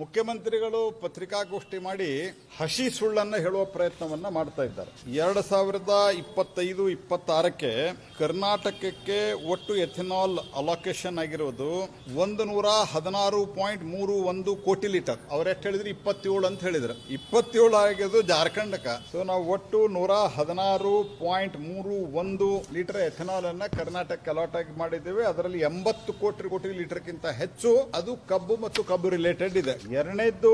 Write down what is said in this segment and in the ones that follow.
ಮುಖ್ಯಮಂತ್ರಿಗಳು ಪತ್ರಿಕಾಗೋಷ್ಠಿ ಮಾಡಿ ಹಸಿ ಸುಳ್ಳನ್ನು ಹೇಳುವ ಪ್ರಯತ್ನವನ್ನ ಮಾಡ್ತಾ ಇದ್ದಾರೆ. ಎರಡು ಸಾವಿರದ ಇಪ್ಪತ್ತೈದು, ಇಪ್ಪತ್ತಾರಕ್ಕೆ ಕರ್ನಾಟಕಕ್ಕೆ ಒಟ್ಟು ಎಥೆನಾಲ್ ಅಲೋಕೇಶನ್ ಆಗಿರೋದು ಒಂದು ನೂರ ಹದಿನಾರು ಪಾಯಿಂಟ್ ಮೂರು ಒಂದು ಕೋಟಿ ಲೀಟರ್. ಅವ್ರು ಎಷ್ಟು ಹೇಳಿದ್ರು? ಇಪ್ಪತ್ತೇಳು ಅಂತ ಹೇಳಿದ್ರು. ಇಪ್ಪತ್ತೇಳು ಆಗಿದ್ದು ಜಾರ್ಖಂಡಕ್ಕೆ ಸೊ ನಾವು ಒಟ್ಟು ನೂರ ಹದಿನಾರು ಪಾಯಿಂಟ್ ಮೂರು ಒಂದು ಲೀಟರ್ ಎಥೆನಾಲ್ ಅನ್ನ ಕರ್ನಾಟಕಕ್ಕೆ ಅಲಾಟ್ ಆಗಿ ಮಾಡಿದ್ದೇವೆ. ಅದರಲ್ಲಿ ಎಂಬತ್ತು ಕೋಟಿ ಕೋಟಿ ಲೀಟರ್ಗಿಂತ ಹೆಚ್ಚು. ಅದು ಕಬ್ಬು ಮತ್ತು ಕಬ್ಬು ರಿಲೇಟೆಡ್ ಇದೆ. ಎರಡನೇದ್ದು,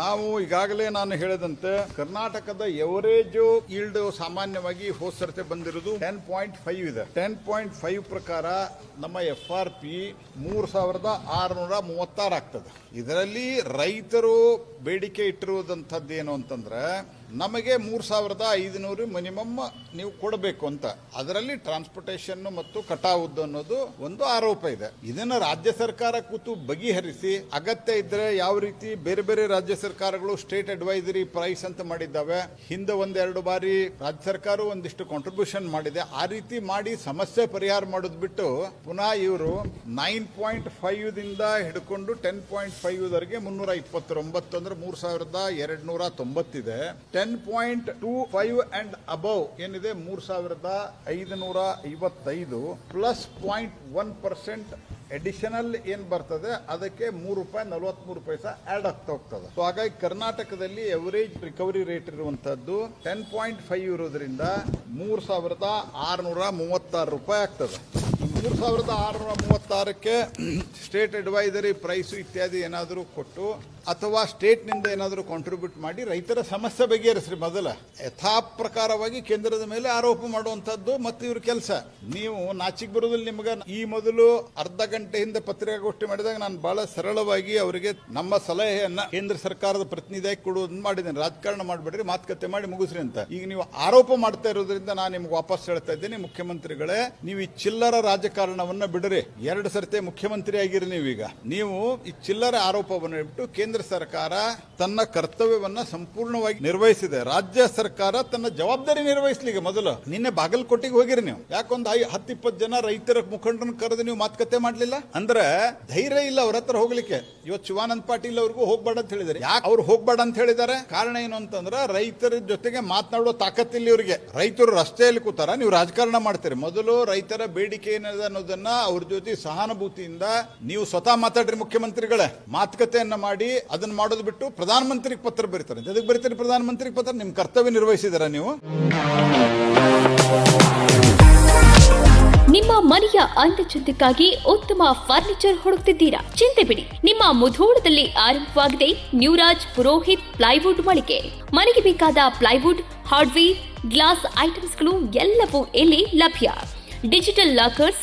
ನಾವು ಈಗಾಗಲೇ ನಾನು ಹೇಳಿದಂತೆ ಕರ್ನಾಟಕದ ಎವರೇಜ್ ಈಲ್ಡ್ ಸಾಮಾನ್ಯವಾಗಿ ಹೋದ ಸರ್ತೆ ಬಂದಿರೋದು ಟೆನ್ ಪಾಯಿಂಟ್ ಫೈವ್ ಇದೆ. ಟೆನ್ ಪಾಯಿಂಟ್ ಫೈವ್ ಪ್ರಕಾರ ನಮ್ಮ ಎಫ್ ಆರ್ ಪಿ ಮೂರು ಸಾವಿರದ ಆರುನೂರ ಮೂವತ್ತಾರು ಆಗ್ತದೆ. ಇದರಲ್ಲಿ ರೈತರು ಬೇಡಿಕೆ ಇಟ್ಟಿರುವುದಂಥದ್ದು ಏನು ಅಂತಂದ್ರೆ ನಮಗೆ ಮೂರು ಸಾವಿರದ ಐದುನೂರು ಮಿನಿಮಮ್ ನೀವು ಕೊಡಬೇಕು ಅಂತ. ಅದರಲ್ಲಿ ಟ್ರಾನ್ಸ್ಪೋರ್ಟೇಷನ್ ಮತ್ತು ಕಟಾವುದ್ದು ಅನ್ನೋದು ಒಂದು ಆರೋಪ ಇದೆ. ಇದನ್ನ ರಾಜ್ಯ ಸರ್ಕಾರ ಕೂತು ಬಗೆಹರಿಸಿ, ಅಗತ್ಯ ಇದ್ರೆ ಯಾವ ರೀತಿ ಬೇರೆ ಬೇರೆ ರಾಜ್ಯ ಸರ್ಕಾರಗಳು ಸ್ಟೇಟ್ ಅಡ್ವೈಸರಿ ಪ್ರೈಸ್ ಅಂತ ಮಾಡಿದ್ದಾವೆ. ಹಿಂದೆ ಒಂದೆರಡು ಬಾರಿ ರಾಜ್ಯ ಸರ್ಕಾರ ಒಂದಿಷ್ಟು ಕಾಂಟ್ರಿಬ್ಯೂಷನ್ ಮಾಡಿದೆ. ಆ ರೀತಿ ಮಾಡಿ ಸಮಸ್ಯೆ ಪರಿಹಾರ ಮಾಡೋದು ಬಿಟ್ಟು ಪುನಃ ಇವರು ನೈನ್ ಪಾಯಿಂಟ್ ಫೈವ್ ದಿಂದ ಹಿಡ್ಕೊಂಡು ಟೆನ್ ಪಾಯಿಂಟ್ ಫೈವ್ ವರೆಗೆ ಮುನ್ನೂರ ಇಪ್ಪತ್ತೊಂಬತ್ತು ಅಂದ್ರೆ ಮೂರು ಸಾವಿರದ ಎರಡ್ ನೂರ ತೊಂಬತ್ತಿದೆ point two five and above ಏನಿದೆ? ಮೂರ್ ಸಾವಿರದ ಐದುನೂರ ಐವತ್ತೈದು plus point one percent additional ಏನ್ ಬರ್ತದೆ? ಅದಕ್ಕೆ ಮೂರು ರೂಪಾಯಿ ನಲವತ್ಮೂರು ಪೈಸಾ ಆಡ್ ಆಗ್ತಾ ಹೋಗ್ತದೆ. ಸೊ ಹಾಗಾಗಿ ಕರ್ನಾಟಕದಲ್ಲಿ ಎವರೇಜ್ ರಿಕವರಿ ರೇಟ್ ಇರುವಂತದ್ದು ಟೆನ್ ಪಾಯಿಂಟ್ ಫೈವ್ ಇರೋದ್ರಿಂದ ಮೂರ್ ಸಾವಿರದ ಆರುನೂರ ಮೂವತ್ತಾರು ರೂಪಾಯಿ ಆಗ್ತದೆ. ಮೂರು ಸಾವಿರದ ಆರುನೂರ ಮೂವತ್ತಾರಕ್ಕೆ ಸ್ಟೇಟ್ ಅಡ್ವೈಸರಿ ಪ್ರೈಸು ಇತ್ಯಾದಿ ಏನಾದರೂ ಕೊಟ್ಟು ಅಥವಾ ಸ್ಟೇಟ್ನಿಂದ ಏನಾದರೂ ಕಾಂಟ್ರಿಬ್ಯೂಟ್ ಮಾಡಿ ರೈತರ ಸಮಸ್ಯೆ ಬಗೆಹರಿಸ್ರಿ ಮೊದಲ. ಯಥಾಪ್ರಕಾರವಾಗಿ ಕೇಂದ್ರದ ಮೇಲೆ ಆರೋಪ ಮಾಡುವಂಥದ್ದು ಮತ್ತು ಇವ್ರ ಕೆಲಸ. ನೀವು ನಾಚಿಕ್ ಬರೋದಿಲ್ಲ ನಿಮ್ಗೆ ಈ ಮೊದಲು ಅರ್ಧ ಗಂಟೆ ಹಿಂದೆ ಪತ್ರಿಕಾಗೋಷ್ಠಿ ಮಾಡಿದಾಗ ನಾನು ಬಹಳ ಸರಳವಾಗಿ ಅವರಿಗೆ ನಮ್ಮ ಸಲಹೆಯನ್ನ ಕೇಂದ್ರ ಸರ್ಕಾರದ ಪ್ರತಿನಿಧಿಯಾಗಿ ಕೊಡುವುದನ್ನು ಮಾಡಿದ್ದೇನೆ. ರಾಜಕಾರಣ ಮಾಡಬೇಡ್ರಿ, ಮಾತುಕತೆ ಮಾಡಿ ಮುಗಿಸ್ರಿ ಅಂತ. ಈಗ ನೀವು ಆರೋಪ ಮಾಡ್ತಾ ಇರೋದ್ರಿಂದ ನಾನು ನಿಮ್ಗೆ ವಾಪಸ್ ಹೇಳ್ತಾ ಇದ್ದೀನಿ. ಮುಖ್ಯಮಂತ್ರಿಗಳೇ, ನೀವು ಈ ಚಿಲ್ಲರ ರಾಜಕಾರಣವನ್ನ ಬಿಡ್ರಿ. ಎರಡು ಸರ್ತಿ ಮುಖ್ಯಮಂತ್ರಿ ಆಗಿರಿ ನೀವೀಗ. ನೀವು ಈ ಚಿಲ್ಲರೆ ಆರೋಪವನ್ನು ಇಟ್ಟು ಕೇಂದ್ರ ಸರ್ಕಾರ ತನ್ನ ಕರ್ತವ್ಯವನ್ನ ಸಂಪೂರ್ಣವಾಗಿ ನಿರ್ವಹಿಸಿದೆ. ರಾಜ್ಯ ಸರ್ಕಾರ ತನ್ನ ಜವಾಬ್ದಾರಿ ನಿರ್ವಹಿಸಲಿಕ್ಕೆ ಮೊದಲು ನಿನ್ನೆ ಬಾಗಲಕೋಟೆಗೆ ಹೋಗಿರಿ ನೀವು. ಯಾಕೊಂದು ಐ ಹತ್ತಿಪ್ಪತ್ತು ಜನ ರೈತರ ಮುಖಂಡರನ್ನ ಕರೆದು ನೀವು ಮಾತುಕತೆ ಮಾಡಲಿಲ್ಲ? ಅಂದ್ರೆ ಧೈರ್ಯ ಇಲ್ಲ ಅವ್ರ ಹತ್ರ ಹೋಗ್ಲಿಕ್ಕೆ. ಇವತ್ತು ಶಿವಾನಂದ್ ಪಾಟೀಲ್ ಅವ್ರಿಗೂ ಹೋಗ್ಬೇಡ ಅಂತ ಹೇಳಿದ್ದಾರೆ. ಯಾಕೆ ಅವ್ರು ಹೋಗ್ಬೇಡ ಅಂತ ಹೇಳಿದ್ದಾರೆ? ಕಾರಣ ಏನು ಅಂತಂದ್ರೆ ರೈತರ ಜೊತೆಗೆ ಮಾತನಾಡೋ ತಾಕತ್ತಿಲ್ಲ ಇವರಿಗೆ. ರೈತರು ರಸ್ತೆಯಲ್ಲಿ ಕೂತಾರ, ನೀವು ರಾಜಕಾರಣ ಮಾಡ್ತೀರಿ. ಮೊದಲು ರೈತರ ಬೇಡಿಕೆ ಏನಿದೆ? ಅನ್ನೋದನ್ನ ಅವ್ರ ಜೊತೆ ಸಹಾನುಭೂತಿಯಿಂದ ನೀವು ಸ್ವತಃ ಮಾತಾಡ್ರಿ ಮುಖ್ಯಮಂತ್ರಿಗಳೇ. ಮಾತುಕತೆಯನ್ನ ಮಾಡಿ ಅದನ್ನ ಮಾಡೋದು ಬಿಟ್ಟು ಪ್ರಧಾನಮಂತ್ರಿಗೆ ಪತ್ರ ಬರೀತಾರೆ. ಎದಕ್ಕೆ ಬರೀತಾರೆ ಪ್ರಧಾನಮಂತ್ರಿಗೆ ಪತ್ರ? ನಿಮ್ ಕರ್ತವ್ಯ ನಿರ್ವಹಿಸಿದಾರ ನೀವು? ನಿಮ್ಮ ಮನೆಯ ಅಂದಚಂದಕ್ಕಾಗಿ ಉತ್ತಮ ಫರ್ನಿಚರ್ ಹುಡುಕ್ತಿದ್ದೀರಾ? ಚಿಂತೆ ಬಿಡಿ. ನಿಮ್ಮ ಮುಧೋಳದಲ್ಲಿ ಆರಂಭವಾಗಿದೆ ನ್ಯೂರಾಜ್ ಪುರೋಹಿತ್ ಪ್ಲೈವುಡ್ ಮಳಿಗೆ. ಮನೆಗೆ ಬೇಕಾದ ಪ್ಲೈವುಡ್, ಹಾರ್ಡ್ವೇರ್, ಗ್ಲಾಸ್ ಐಟಮ್ಸ್ಗಳು ಎಲ್ಲವೂ ಇಲ್ಲಿ ಲಭ್ಯ. Digital lockers